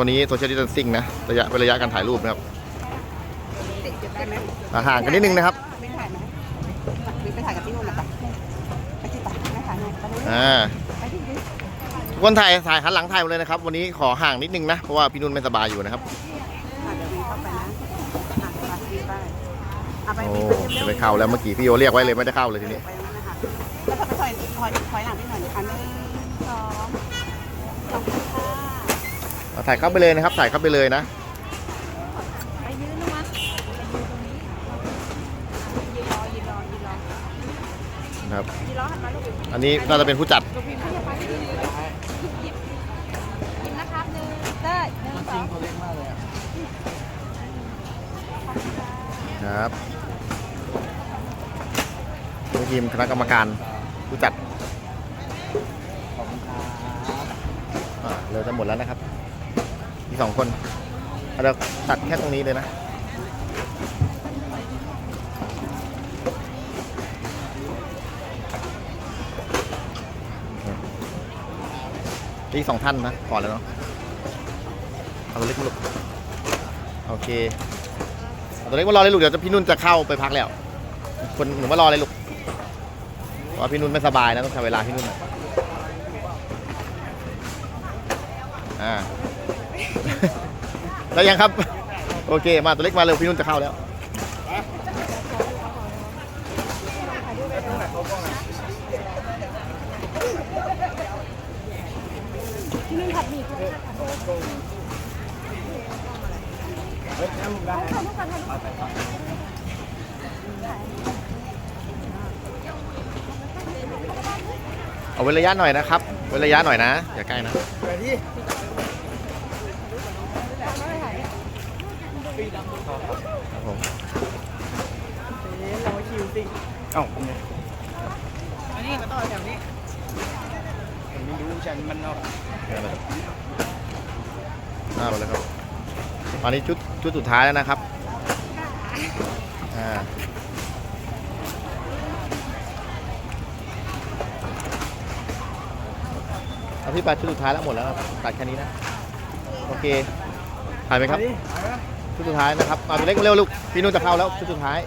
วันนี้โซเชียลดิส a ทนซิ่งนะระยะเป็นระยะการถ่ายรูปนะครับติดจุดได้ไหมอะห่างกันนิดนึงนะครับไม่ถ่ายไหมมีไปถ่ายกับพี่นุ่นหรอปะไปที่ปะไม่ถ่ายหน่อยไปเลยอ่าไปที่ดิทุกคนถ่ายถ่ายหันหลังถ่ายหมดเลยนะครับ วันนี้ขอห่างนิดนึงนะ เพราะว่าพี่นุ่นไม่สบายอยู่นะครับอะเดี๋ยวมีเข้าไปนะอะไปพี่ไปอะไปโอ้พี่ไปเร็วจะไปเข้าแล้วเมื่อกี้พี่โอเรียกไว้เลยไม่ได้เข้าเลยทีนี้ไปนั่นนะคะแล้วถ้าไปถอยถอยถอยหลังนิดหน่อยนะคะหนึ่งสองขอบคุณค่ะ เอา ถ่ายเข้าไปเลยนะครับ ถ่ายเข้าไปเลยนะไปยืนลงมาไปยืนตรงนี้ยืนรอยืนรอยืนรอนะครับ ยืนรอหันมาลูกอันนี้น่าจะเป็นผู้จัดลูกพี่ไม่ไปยืนหยิบหยิบหยิบนะครับหนึ่งเต้ยหนึ่งสองครับทีมคณะกรรมการผู้จัดอ่าเราจะหมดแล้วนะครับ มีสองคนเราตัดแค่ตรงนี้เลยนะ อีกสองท่านนะก่อนแล้วเนาะเอาตัวเล็กมาลูกโอเคเอาตัวเล็กมารอเลยลูกเดี๋ยวจะพี่นุ่นจะเข้าไปพักแล้ว คนหนูมารอเลยลูกราะว่าพี่นุ่นไม่สบายนะต้องใช้เวลาพี่นุ่นนะอ่า แล้วยังครับ โอเค มาตัวเล็กมาเร็วพี่นุ่นจะเข้าแล้วเอาเว้นระยะหน่อยนะครับ เว้นระยะหน่อยนะ อย่าใกล้นะ ครับผมรอคิวสิเอ้าอันนี้มาต่อแถวนี้ผมไม่รู้ฉันมันเอาหน้าไปเลยครับตอนนี้ชุดชุดสุดท้ายแล้วนะครับอ่าเอาพี่ปาชุดสุดท้ายแล้วหมดแล้วครับตัดแค่นี้นะ โอเคถ่ายไหมครับ ชุดสุดท้ายนะครับเอาตัวเล็กมาเร็วลูกพี่นุ่นจะเข้าแล้วชุดสุดท้าย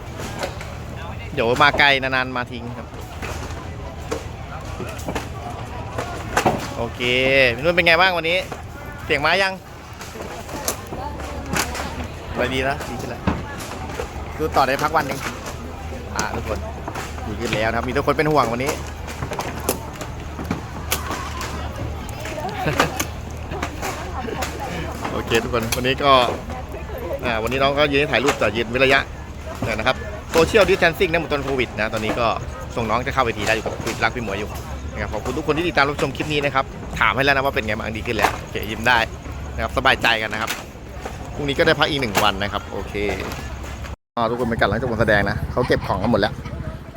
เดี๋ยวมาไกลนานๆมาทิ้งครับ โอเคพี่นุ่นเป็นไงบ้างวันนี้ เสียงม้ายังไปดีนะดีขึ้นแล้วดูต่อได้พักวันหนึ่งอ่าทุกคนดีขึ้นแล้วนะครับมีทุกคนเป็นห่วงวันนี้โอเคทุกคนวันนี้ก็ อ่าวันนี้น้องก็ยืนถ่ายรูปต่ยืนเว้นระยะเนี่ยนะครับโซเชียลดิส a ทนซิ่งนะหมดต้นโควิดนะตอนนี้ก็ส่งน้องจะเข้าไปทีได้อยู่กับพี่รักพี่หมวยอยู่นะครับขอบคุณทุกคนที่ติดตามรับชมคลิปนี้นะครับถามให้แล้วนะว่าเป็นไงบ้างดีขึ้นแล้วโอเคยิ้มได้นะครับสบายใจกันนะครับพรุ่งนี้ก็ได้พักอีกหนึ่งวันนะครับโอเคอทุกคนเป็นกันหลังจากวันแสดงนะเขาเก็บของกันหมดแล้ว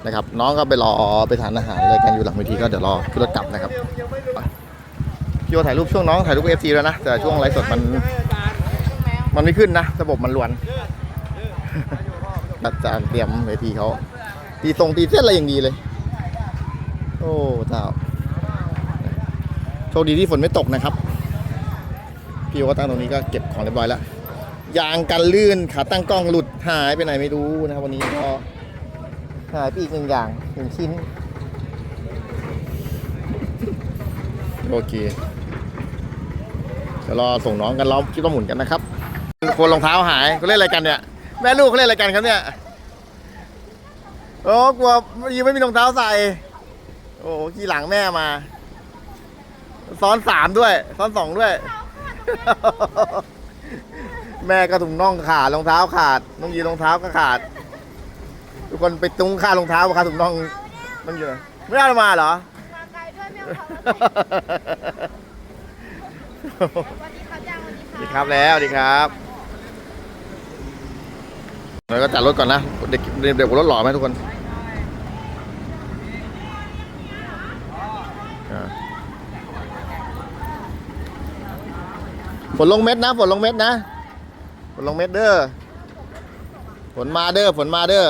นะครับน้องก็ไปรอไปทานอาหารอะไรกันอยู่หลังเวทีก็เดี๋ยวรอขึ้นรถกลับนะครับพี่โอถ่ายรูปช่วงน้องถ่ายรูปเอฟซีแล้วนะแต่ช่วงไลฟ์สดมัน มันไม่ขึ้นนะ ระบบมันลวนอาจารย์เตรียมเวทีเขา ตีทรงตีเส้นอะไรอย่างดีเลย โอ้เจ้าโชคดีที่ฝนไม่ตกนะครับ พี่โอก็ตั้งตรงนี้ก็เก็บของเรียบร้อยแล้ว ยางกันลื่นขาตั้งกล้องหลุดหายไปไหนไม่รู้นะครับวันนี้ก็หายไปอีกหนึ่งอย่างหนึ่งชิ้น โอเคเดี๋ยวรอส่งน้องกันล้อมคิดว่าหมุนกันนะครับ คนรองเท้าหายเขาเล่นอะไรกันเนี่ย แม่ลูกเขาเล่นอะไรกันครับเนี่ยโอ้กลัวยังไม่มีรองเท้าใส่ โอ้ขี่หลังแม่มา ซ้อนสามด้วย ซ้อนสองด้วย แม่ก็ถุงน่องขาดรองเท้าขาดน้องยีรองเท้าก็ขาด ทุกคนไปตุ้งค่ารองเท้าค่าถุงน่องมันอยู่ไม่ได้มาเหรอมาไกลด้วยไม่เอาของสวัสดีครับจ้าสวัสดีสค่ะวัสดีครับแล้วดีครับ เราก็จัดรถก่อนนะ เด็กเด็กบนรถหล่อไหมทุกคนฝนลงเม็ดนะฝนลงเม็ดนะฝนลงเม็ดเด้อฝนมาเด้อฝนมาเด้อ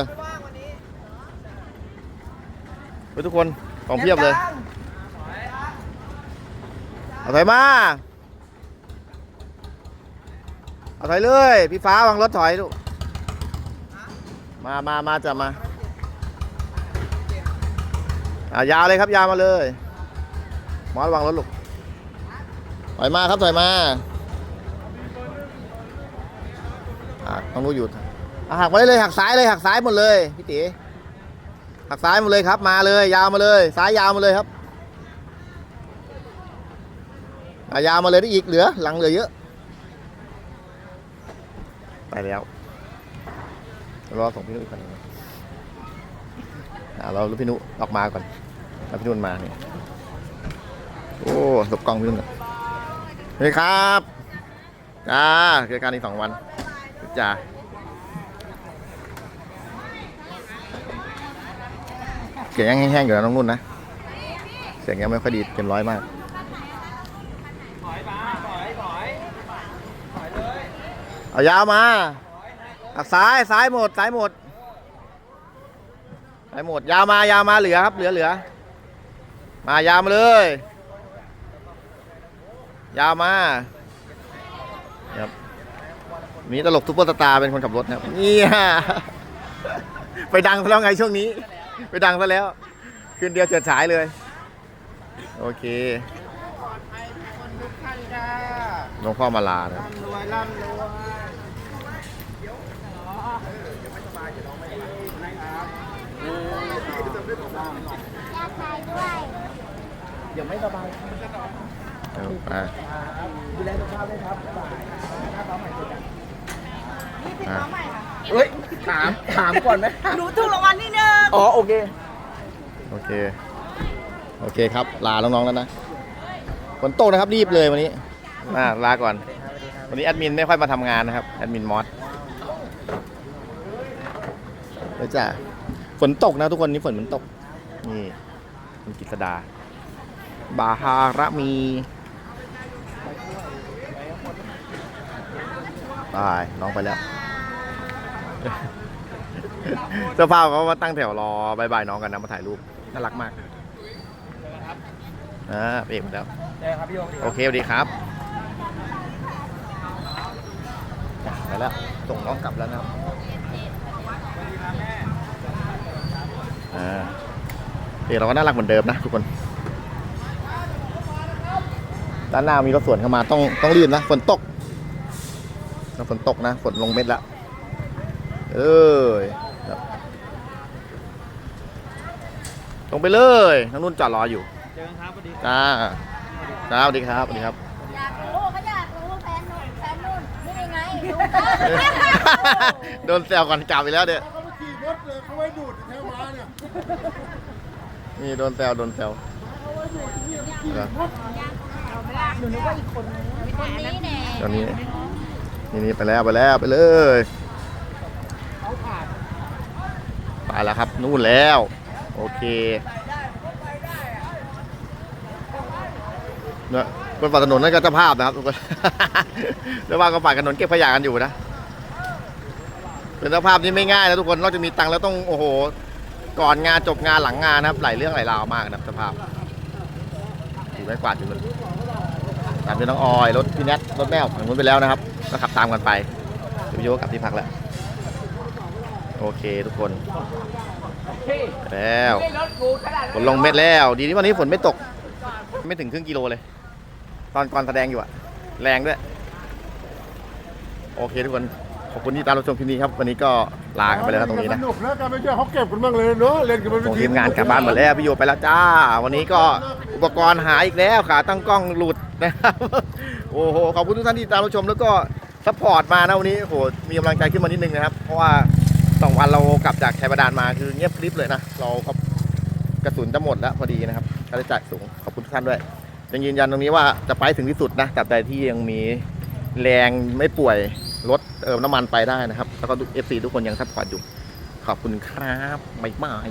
ไปทุกคนของเพียบเลยเอาไปมาเอาถอยเลยพี่ฟ้าวางรถถอยลูก มามามาจะมาอ่ายาวเลยครับยาวมาเลยมอระวังรถลูกถอยมาครับถอยมาอะต้องรู้หยุดอะหักมาได้เลยหักซ้ายเลยหักซ้ายหมดเลยพี่ตีหักซ้ายหมดเลยครับ มาเลย ยาวมาเลย ซ้ายยาวมาเลยครับอะยาวมาเลยได้อีกเหลือ หลังเหลือเยอะ ไปแล้ว รอส่งพี่นุ้ยก่อนงอะเราลูกพี่นุออกมาก่อนแล้วพี่นุ้นมาเนี่ยโอ้หลบกล้องพี่นุ้นก่อนเฮ้ยครับจ้าเจอกันอีกสองวันจ้าเสียงยังแห้งๆอยู่นะน้องนุ่นนะ เสียงยังไม่ค่อยดีเต็มร้อยมากถอยมาถอยถอยเลยเอายาวมา อักซ้ายซ้ายหมดซ้ายหมดซ้ายหมดยาวมายาวมาเหลือครับ เหลือเหลือมายาวมาเลย ยาวมาครับมีตลกซุปเปอร์สตาร์เป็นคนขับรถนะครับเนี่ยไปดังซะแล้วไงช่วงนี้ ไปดังซะแล้วคืนเดียวเฉิดฉายเลย โอเคปลอดภัยทุกคนทุกท่านค่ะหลวงพ่อมาลานะครับร่ำรวยร่ำรวย อยากถ่ายด้วยเดี๋ยวไม่สบายเอาไปดูแลสุขภาพด้วยครับบ๊ายบายถ้าเขาใหม่สุดอะอะเฮ้ยถามถามก่อนไหมหนูถูกรางวัลที่หนึ่งอ๋อโอเค โอเค โอเคครับ ลาน้องๆแล้วนะฝนตกนะครับรีบเลยวันนี้อ่าลาก่อน วันนี้แอดมินไม่ค่อยมาทำงานนะครับ แอดมินมอสเดี๋ยวจ้ะฝนตกนะทุกคนนี่ฝนมันตก นี่คุณกิษดา บาฮาระมีไปน้องไปแล้วเสื้อผ้าเขามาตั้งแถวรอบายบายน้องกันนะมาถ่ายรูปน่ารักมากอ่าเอกมาแล้วได้ครับพี่โยโอเคสวัสดีครับไปแล้วส่งน้องกลับแล้วนะครับอ่า เด็กเราก็น่ารักเหมือนเดิมนะทุกคน ด้านหน้ามีรถสวนเข้ามาต้องต้องรีบนะฝนตกถ้าฝนตกนะฝนลงเม็ดแล้วเอ้ยครับลงไปเลยทั้งนุ่นจอดรออยู่เจอกันครับสวัสดีจ้าจ้าสวัสดีครับสวัสดีครับอยากรู้เขาอยากรู้แฟนนุ่นแฟนนุ่นนี่ไงรู้โดนแซวก่อนกลับไปแล้วเด้อเขามาขี่รถเลยเขาไว้ดูดแถวมาเนี่ย นี่โดนแซวโดนแซวเหรอหนูนึกว่าอีกคนนึงคนนี้แน่ตอนนี้นี่นี่ไปแล้วไปแล้วไปเลยไปแล้วครับนู่นแล้ว โอเคเนี่ยบนฝั่งถนนนั่นก็เจ้าภาพนะครับทุกคนแล้วว่าก็ฝ่ายถนนเก็บขยะกันอยู่นะ เป็นเจ้าภาพที่ไม่ง่ายนะทุกคนนอกจากมีตังค์แล้วต้องโอ้โห ก่อนงานจบงานหลังงานนะครับ หลายเรื่องหลายราวมากนะครับเจ้าภาพถือไม้กวาดอยู่มันตามด้วยน้องออยรถพี่แนทรถแมวฝั่งนู้นไปแล้วนะครับ ก็ขับตามกันไปพี่โยกกลับที่พักแล้ว โอเคทุกคน แล้วฝนลงเม็ดแล้ว ดีที่วันนี้ฝนไม่ตก ไม่ถึงครึ่งกิโลเลย ตอนก่อนแสดงอยู่อะแรงด้วย โอเคทุกคน ขอบคุณที่ตามรับชมคลิปนี้ครับ วันนี้ก็ลากันไปแล้วนะตรงนี้นะสนุกแล้วกันไม่ใช่เขาเก็บกันบ้างเลยเนาะเล่นกันบนเวส่งทีทีมงานกลับบ้านหมดแล้วพี่โยไปแล้วจ้า วันนี้ก็อุปกรณ์หายอีกแล้วขาตั้งกล้องหลุดนะครับโอ้โหขอบคุณทุกท่านที่ตามรับชมแล้วก็ซัพพอร์ตมานะวันนี้โอ้โหมีกำลังใจขึ้นมานิดนึงนะครับ เพราะว่าสองวันเรากลับจากชัยบาดาลมาคือเงียบกริบเลยนะเราก็กระสุนจะหมดแล้วพอดีนะครับค่าใช้จ่ายสูงขอบคุณทุกท่านด้วยยังยืนยันตรงนี้ว่าจะไปถึงที่สุดนะตราบใดที่ยังมีแรงไม่ป่วย รถเติมน้ำมันไปได้นะครับ แล้วก็เอฟซีทุกคนยังซัพพอร์ตอยู่ ขอบคุณครับบ๊ายบาย